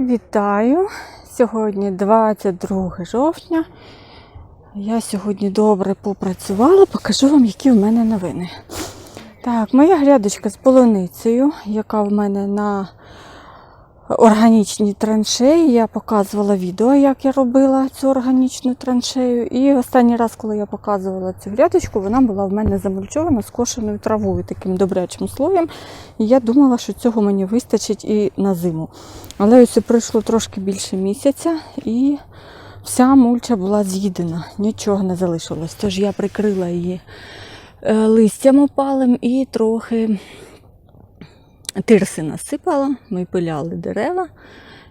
Вітаю! Сьогодні 22 жовтня. Я сьогодні добре попрацювала, покажу вам, які в мене новини. Так, моя грядочка з полуницею, яка в мене на органічній траншеї. Я показувала відео, як я робила цю органічну траншею. І останній раз, коли я показувала цю грядочку, вона була в мене замульчована скошеною травою, таким добрячим слоєм. І я думала, що цього мені вистачить і на зиму. Але ось пройшло трошки більше місяця і вся мульча була з'їдена, нічого не залишилось. Тож я прикрила її е, листям опалим і трохи тирси насипала, ми пиляли дерева.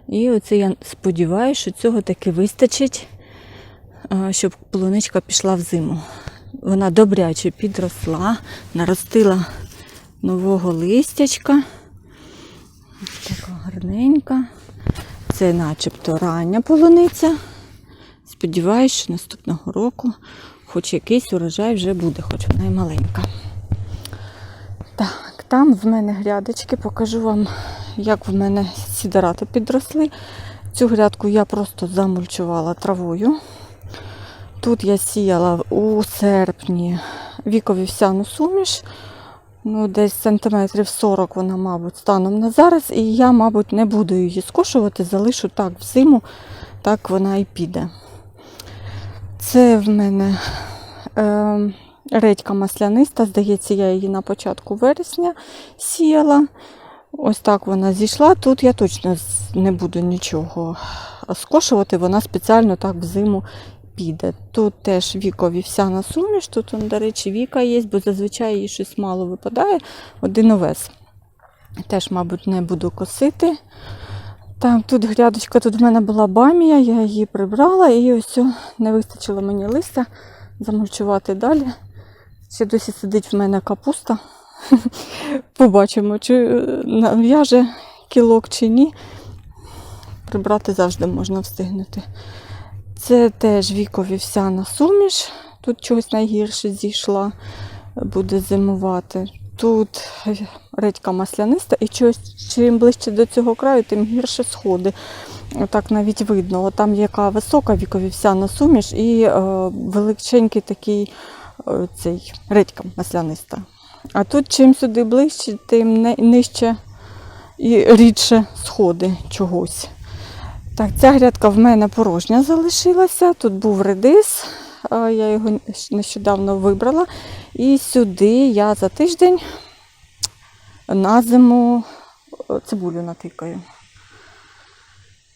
І оце я сподіваюся, що цього таки вистачить, щоб полуничка пішла в зиму. Вона добряче підросла, наростила нового листячка. Така гарненька. Це начебто рання полуниця. Сподіваюсь, що наступного року хоч якийсь урожай вже буде, хоч вона і маленька. Там в мене грядочки, покажу вам, як в мене сідорати підросли. Цю грядку я просто замульчувала травою. Тут я сіяла у серпні вікові всяну суміш. Ну, десь сантиметрів 40 вона, мабуть, станом на зараз. І я, мабуть, не буду її скошувати, залишу так в зиму, так вона і піде. Це в мене е, редька масляниста, здається, я її на початку вересня сіяла. Ось так вона зійшла. Тут я точно не буду нічого скошувати, вона спеціально так в зиму піде. Тут теж вікові вся на суміш, тут, до речі, віка є, бо зазвичай її щось мало випадає. Один овес. Теж, мабуть, не буду косити. Так, тут грядочка, тут в мене була бамія, я її прибрала і ось не вистачило мені листя замульчувати далі. Ще досі сидить в мене капуста. Побачимо, чи е, нав'яже кілок чи ні. Прибрати завжди можна встигнути. Це теж вікові всяна суміш. Тут чогось найгірше зійшла, буде зимувати. Тут редька масляниста, і чогось, чим ближче до цього краю, тим гірше сходи. Отак навіть видно. Там яка висока вікові всяна суміш і е, величенький такий цей редька масляниста. А тут чим сюди ближче, тим нижче і рідше сходи чогось. Так, ця грядка в мене порожня залишилася. Тут був редис, я його нещодавно вибрала. І сюди я за тиждень на зиму е, цибулю натикаю.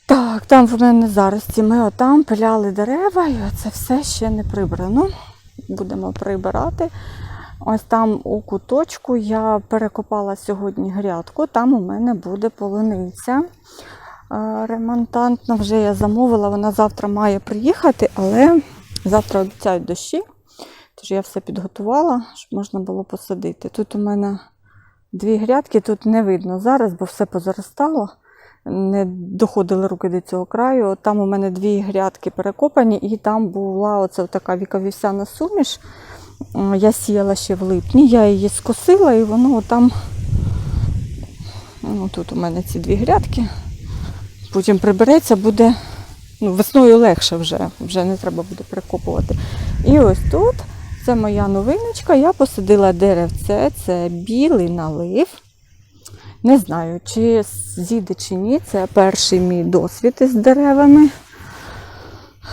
Так, там в мене зараз ці ми отам пиляли дерева, і це все ще не прибрано. Будемо прибирати. Ось там у куточку я перекопала сьогодні грядку, там у мене буде полуниця е, ремонтантна. Вже я замовила, вона завтра має приїхати, але завтра обіцяють дощі. Тож я все підготувала, щоб можна було посадити. Тут у мене дві грядки, тут не видно зараз, бо все позаростало. Не доходили руки до цього краю. Там у мене дві грядки перекопані, і там була оця така віковісяна суміш. Я сіяла ще в липні, я її скосила, і воно там. Ну, тут у мене ці дві грядки. Потім прибереться, буде ну, весною легше вже, вже не треба буде перекопувати. І ось тут це моя новиночка. Я посадила деревце, це білий налив. Не знаю, чи зійде чи ні. Це перший мій досвід із деревами.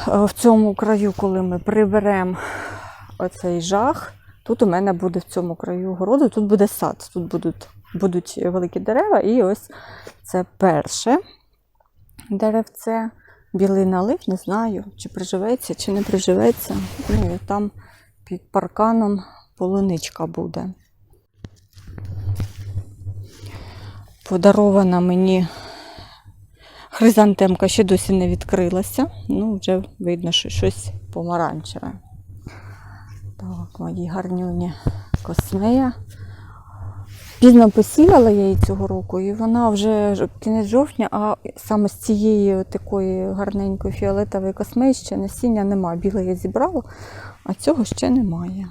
В цьому краю, коли ми приберемо оцей жах, тут у мене буде в цьому краю городу, тут буде сад, тут будуть, будуть великі дерева, і ось це перше деревце. Білий налив, не знаю, чи приживеться, чи не приживеться. Ну, і там під парканом полуничка буде. Подарована мені хризантемка ще досі не відкрилася. Ну, вже видно, що щось помаранчеве. Так, мої гарнюні космея. Пізно посіяла я її цього року, і вона вже кінець жовтня, а саме з цієї такої гарненької фіолетової космеї ще насіння немає. Біле я зібрала, а цього ще немає.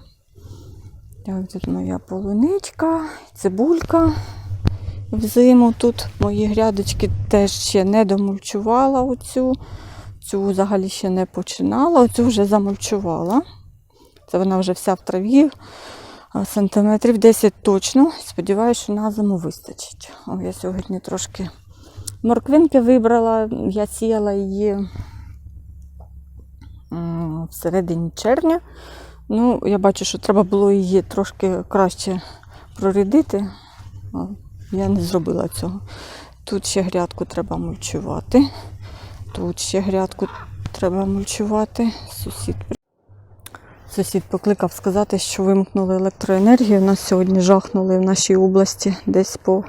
Так, тут моя полуничка, цибулька. Взиму. Тут мої грядочки теж ще не домульчувала оцю. Цю взагалі ще не починала, оцю вже замульчувала. Це вона вже вся в траві. Сантиметрів 10 точно. Сподіваюся, що на зиму вистачить. О, я сьогодні трошки морквинки вибрала. Я сіяла її м, в середині червня. Ну, я бачу, що треба було її трошки краще прорядити. Я не зробила цього. Тут ще грядку треба мульчувати. Тут ще грядку треба мульчувати. Сусід Сусід покликав сказати, що вимкнули електроенергію. Нас сьогодні жахнули в нашій області десь по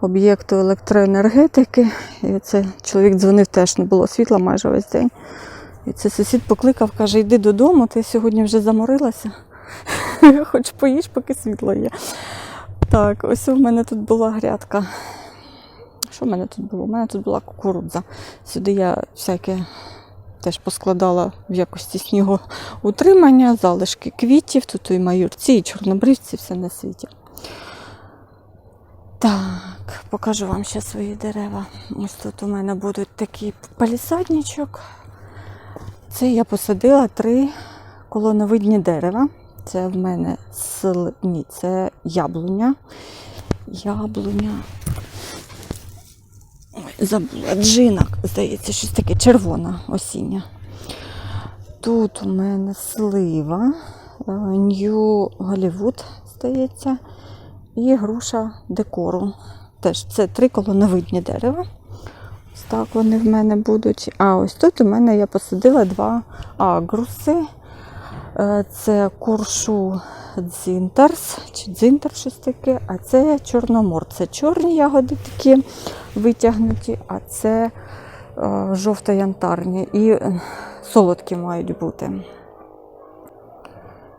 об'єкту електроенергетики. І це чоловік дзвонив, теж не було світла майже весь день. І це сусід покликав, каже, йди додому, ти сьогодні вже заморилася. Хоч поїж, поки світло є. Так, ось у мене тут була грядка. Що в мене тут було? У мене тут була кукурудза. Сюди я всяке теж поскладала в якості снігоутримання, залишки квітів, тут і майорці, і чорнобривці, все на світі. Так, покажу вам ще свої дерева. Ось тут у мене будуть такий палісадничок. Це я посадила три колоновидні дерева. Це в мене сл... Ні, це яблуня. Яблуня. Забула. Джинок, здається, щось таке червона осіння. Тут у мене слива, Нью Голівуд, здається, і груша декору. Теж це три колоновидні дерева. Ось так вони в мене будуть. А ось тут у мене я посадила два агруси. Е, Це коршу дзінтерс, чи дзінтер щось таке, а це чорномор. Це чорні ягоди такі витягнуті, а це е, жовто-янтарні і е, солодкі мають бути.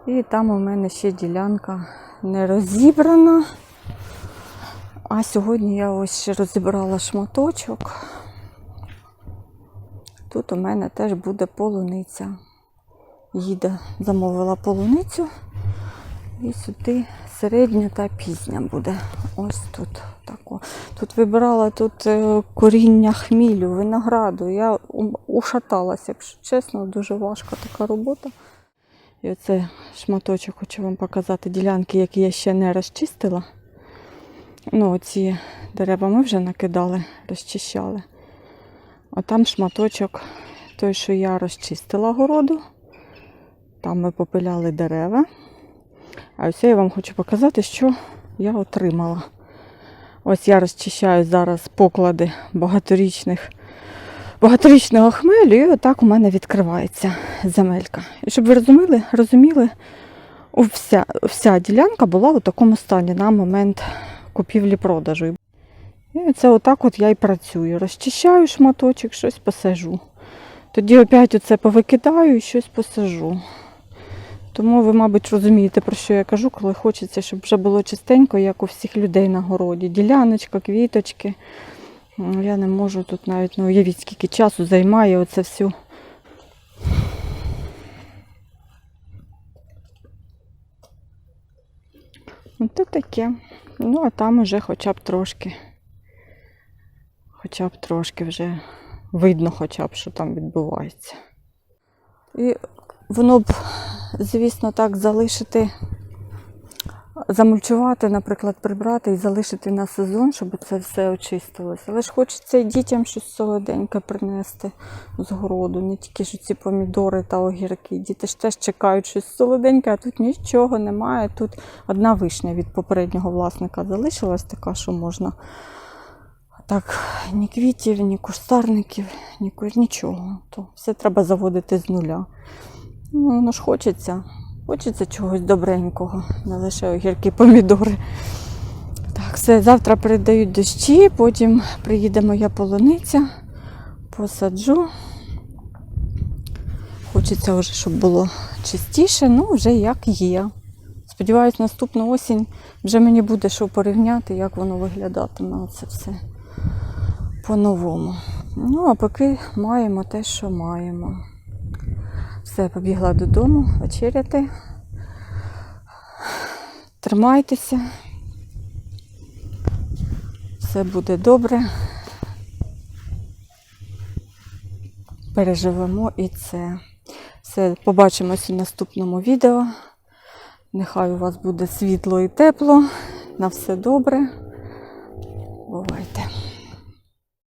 І там у мене ще ділянка не розібрана. А сьогодні я ось ще розібрала шматочок. Тут у мене теж буде полуниця. Їде, замовила полуницю. І сюди середня та пізня буде. Ось тут тако. Тут вибирала тут е, коріння хмілю, винограду. Я ушаталася, якщо чесно, дуже важка така робота. І оце шматочок хочу вам показати ділянки, які я ще не розчистила. Ну, оці дерева ми вже накидали, розчищали. А там шматочок, той, що я розчистила городу. Там ми попиляли дерева. А ось я вам хочу показати, що я отримала. Ось я розчищаю зараз поклади багаторічних, багаторічного хмелю, і отак у мене відкривається земелька. І щоб ви розуміли, розуміли, вся, вся ділянка була у такому стані на момент купівлі-продажу. І це отак от я і працюю. Розчищаю шматочок, щось посажу. Тоді опять оце повикидаю і щось посажу. Тому ви, мабуть, розумієте, про що я кажу, коли хочеться, щоб вже було чистенько, як у всіх людей на городі. Діляночка, квіточки. Я не можу тут навіть ну, уявіть, скільки часу займає оце все. Ото таке. Ну, а там уже хоча б трошки. Хоча б трошки вже видно, хоча б, що там відбувається. І воно б, звісно, так залишити, замульчувати, наприклад, прибрати і залишити на сезон, щоб це все очистилося. Але ж хочеться і дітям щось солоденьке принести з городу, не тільки ж ці помідори та огірки. Діти ж теж чекають щось солоденьке, а тут нічого немає. Тут одна вишня від попереднього власника залишилась така, що можна. Так, ні квітів, ні куштарників, ні нічого. То все треба заводити з нуля. Ну, воно ж хочеться. Хочеться чогось добренького, не лише огірки, помідори. Так, все, завтра передають дощі, потім приїде моя полуниця, посаджу. Хочеться вже, щоб було чистіше, ну вже як є. Сподіваюсь, наступну осінь вже мені буде що порівняти, як воно виглядатиме це все по-новому. Ну, а поки маємо те, що маємо. Все, побігла додому вечеряти. Тримайтеся. Все буде добре. Переживемо і це. Все, побачимось у наступному відео. Нехай у вас буде світло і тепло. На все добре. Бувайте.